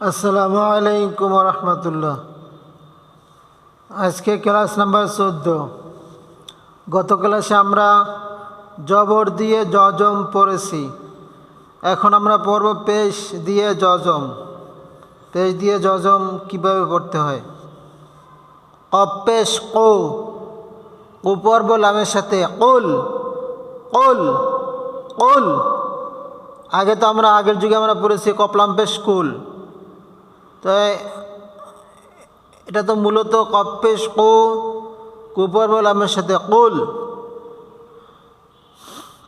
আসসালামু আলাইকুম রহমতুল্লাহ আজকে ক্লাস নাম্বার চোদ্দ। গত ক্লাসে আমরা জবর দিয়ে জজম পড়েছি। এখন আমরা পড়ব পেশ দিয়ে জজম পেশ দিয়ে জজম কীভাবে পড়তে হয়? কপেশ কো। উপর্ব লামের সাথে। কোল। কোল। কোল। আগে তো আমরা আগের যুগে আমরা পড়েছি কপলাম পেশ কুল। তো এটা তো মূলত কপ্পেশ কো কুপর বলামের সাথে কুল।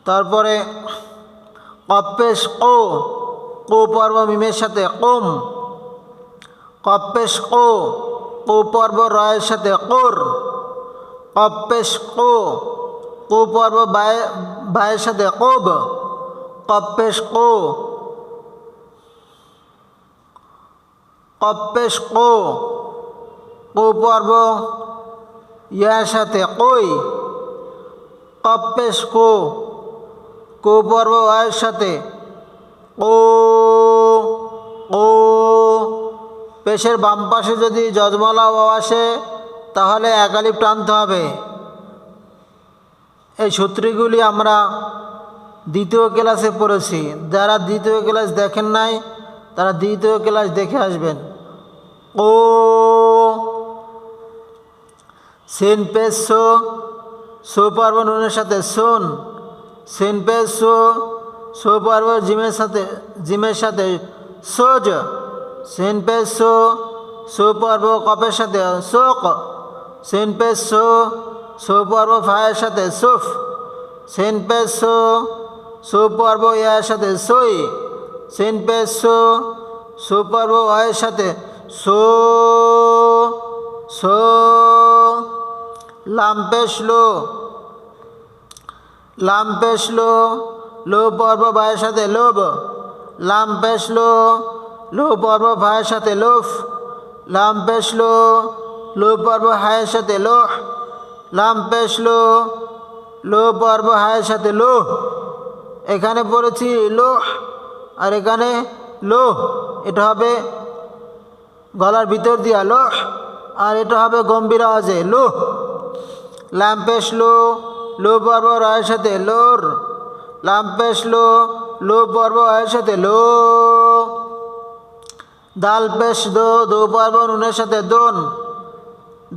তারপরে কপ্পেশ কো কুপর্ব মিমের সাথে কম। কপ্পেশ কো কুপর্ব রয়ের সাথে কোর। কপ্পেশ কো কুপর্ব বায়, বায়ের সাথে কোব। কপ্পেশ কো কপ্পেশ কো কো পর্ব, ইয়ার সাথে কই, কপ্পেশ কো কো পর্ব আয়ের সাথে ও ও পেশের বাম পাশে যদি যজমলা ও আসে, তাহলে একালিপ টানতে হবে। এই সূত্রগুলি আমরা দ্বিতীয় ক্লাসে পড়েছি। যারা দ্বিতীয় ক্লাস দেখেন নাই তারা দ্বিতীয় ক্লাস দেখে আসবেন। ও, সেন পেজ সো সো পার্ব নুনের সাথে, সোন, সেন পেজ সো সো জিমের সাথে জিমের সাথে, সোজ, সেন পেজ সো সো কপের সাথে শোক সেন পেজ সো সো ফায়ের সাথে, সুফ, সেন পেজ সো সো পার্ব ইয়ার সাথে, সই সেন পেজ সো আয়ের সাথে। সো সো লাম্পেশ লো লাম্পেশ লো লো পর্ব ভাইয়ের সাথে লোভ লাম্পেশ লো পর্ব ভাইয়ের সাথে লোফ লাম্পেশ লো পর্ব হায়ের সাথে লোহ লাম্পেশ লো লো পর্ব হায়ের সাথে লোহ। এখানে পড়েছি লোহ। আর এখানে লোহ, এটা হবে গলার ভিতর দিয়া লো আর এটা হবে গম্ভীর আওয়াজে লো ল্যাম্পেশ লো লো পর্ব রায়ের সাথে লোর। ল্যাম্পেশ লো লো পর্ব রয়ের সাথে লো। দাল পেশ দো দো পর্ব নুনের সাথে দোন।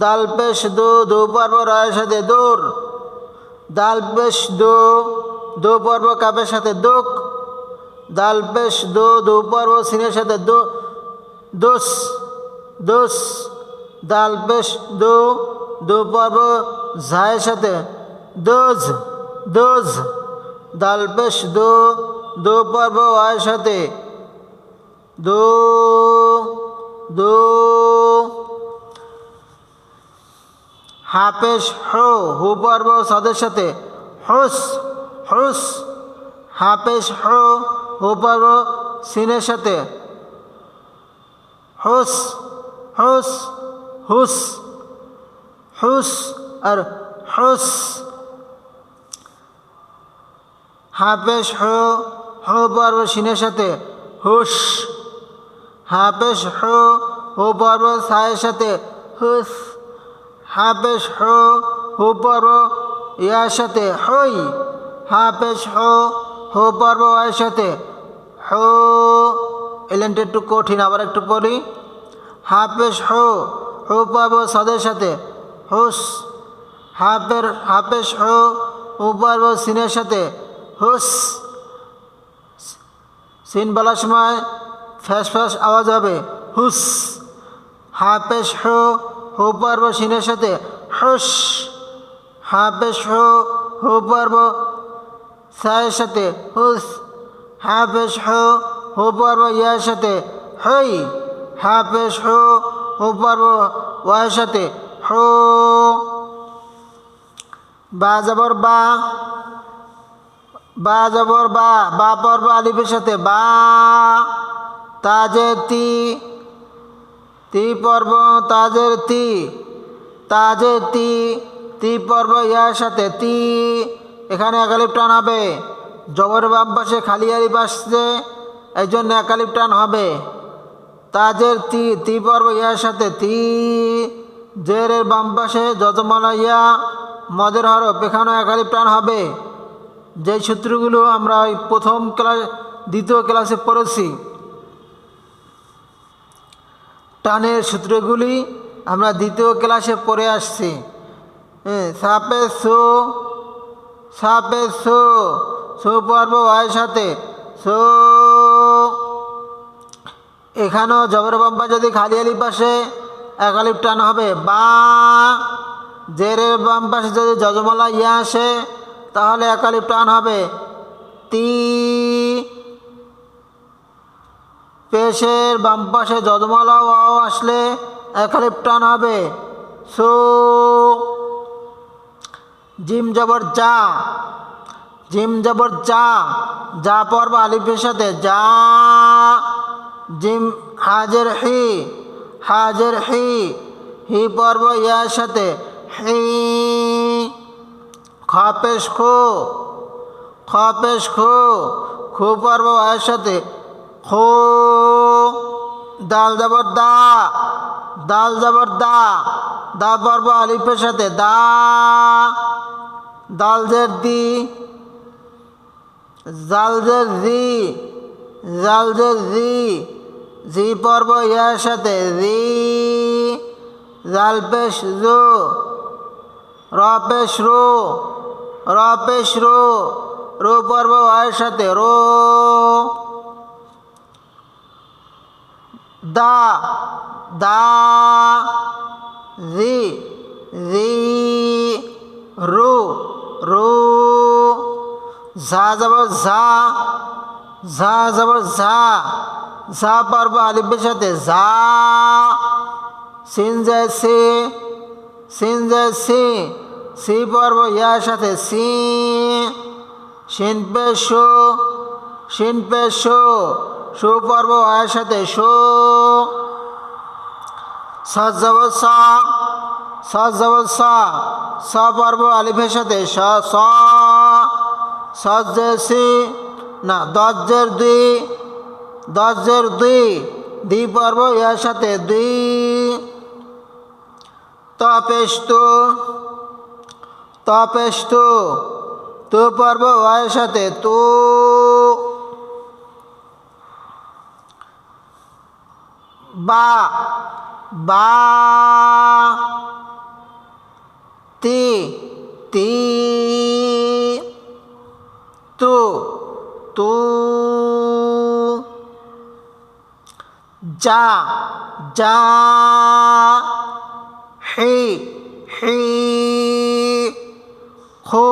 দাল পেশ দো দো পর্ব রয়ের সাথে দোর। দাল পেশ দো দো পর্ব কাপের সাথে দোক। দাল, পেশ, দো দো পর্ব সিনের সাথে দো দোষ দোষ দাল, পেশ, দো দো পর্ব ঝায়ের সাথে দোজ দোজ, দাল, পেশ, দো দো পর্ব আয়ের সাথে দো দো হাফেশ হো, হু পর্ব সদের সাথে হুস হুস হাফেশ হো হু পর্ব সিনের সাথে। হুস হুস হুস হুস আর হুস। হাফেশ হো হো পর্ব সিনের সাথে হুস। হাফেশ হো হো পর্ব সায়ের সাথে হুস। হাফেশ হো হো পর্ব ইয়ার সাথে হই। হাফেশ হো হো পর্ব আয়ের সাথে হো এলেনটা একটু কঠিন, আবার একটু পড়ি। হাফেশ হো হো পর্ব সদের সাথে। হুস, হাফের হাফেশ হো হো পর্ব সিনের সাথে। হুস, সিন বলার সময় ফ্যাস ফ্যাস আওয়াজ হবে। হুস হাফেশ হো হো পর্ব সিনের সাথে। হুস হাফেশ হো হো পর্ব সায়ের সাথে। হুস হাফেশ হো হো পর্ব ইয়ার সাথে হই হাফেশ হো হো পর্ব ওয়ার সাথে হো। বা যাবর বা বা যাবর বা বা পর্ব আলিফের সাথে, বা তাজে তি তি পর্ব তাজের তি তাজে তি তি পর্ব ইয়ার সাথে, তি, এখানে একালিপ টান হবে। জবর বাম পাশে খালি আলিপ আসছে এই জন্য একালিপ টান হবে। তাজের তি তি পর্ব ইয়ার সাথে তি জেরের বাম পাশে যতমালা ইয়া মদের হরফ এখানেও একালি প্রাণ হবে। যে সূত্রগুলো আমরা ওই প্রথম ক্লাস দ্বিতীয় ক্লাসে পড়েছি টানের সূত্রগুলি আমরা দ্বিতীয় ক্লাসে পড়ে আসছি। হ্যাঁ, সাপে সো সাপে সো সো পর্ব ওয়ের সাথে। সো, এখানেও জবর বাম্পা যদি খালি আলি পাশে একালিপ টান হবে, বা জেরের বাম পাশে যদি যজমালা ইয়া আসে, তাহলে একালিপ টান হবে। তি, পেশের বাম পাশে যজমালা ওয়াও আসলে একালিপ টান হবে। সো, জিম জবর যা। জিম জবর যা যা পর্ব আলিফের সাথে, যা জিম হাজের হি হাজের হি হি পর্ব ইয়ার সাথে, হি খপেশ খো খপেশ খো খো পর্ব আয়ের সাথে, খো, দাল জবর দা, দাল জবর দা দা পর্ব আলিফের সাথে, দা, দাল জের দি জালজের জি জালজের জি জি পর্ব ইয়ার সাথে রি জালপেশ জো, রপেশ রো রপেশ রো রো পর্ব আয়ের সাথে, রো, দা দা, জি জি, রো রো ঝা যাব ঝা ঝা যাব ঝা ঝা পারব আলিফের সাথে, ঝা। সিন যায় সি, সিন যায় সি সি পর্ব ইয়ার সাথে, সি। সিন পে শো, সিন পে শো শো পর্ব আয়ের সাথে, শো। সাজ যাব সা সাজ যাব সা সা পর্ব আলিফের সাথে, স স। সজ্জের সি, না দজ্জের দুই দজ্জের দুই দুই পর্ব, এর সাথে দুই। তপেষ্ট তপেষ্ট তো পর্ব, এর সাথে তো। বা বা, তি তি। তু তু যা যা হি হি খো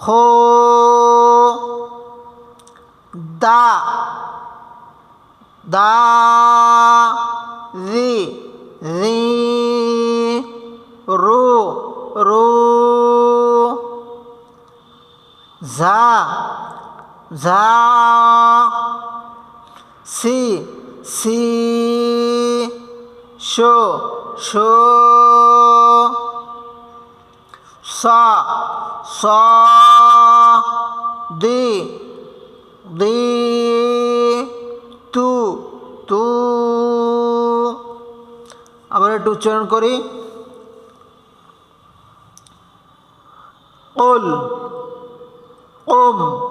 খো দা দা রি ঝা, সি সি, শো শো, সা দি দি, তু তু। আবার একটু উচ্চারণ করি। ওল, ওম।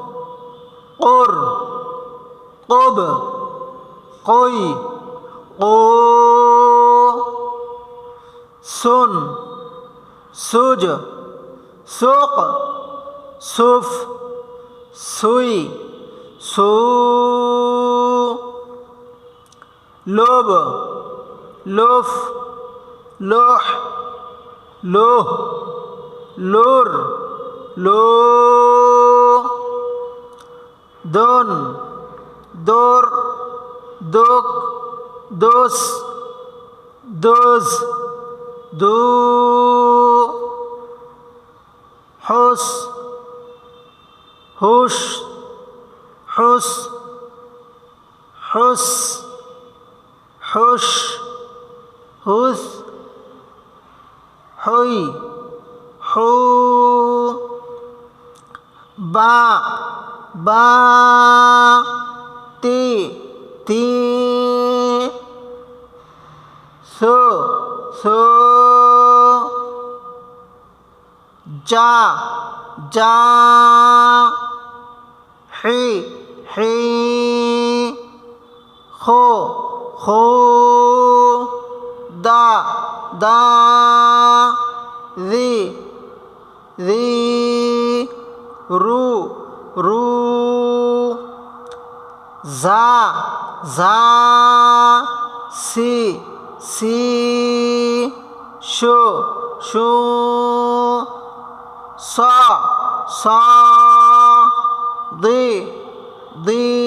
ওব কই? ও, সুন, সুজ, সুক, সুফ, সুই, সু, লোভ, লোফ, লোহ লোহ, লোর, লো, দন দোর, দোক, দোস, দোজ, দু, হোস, হুস হুস হুস হুস হুস, হুই, হু, বা বা তি তি সো সো যা যা হি হি খো খো দা দা রি রি রু রু যা জা সি সি শু শু সা দি দি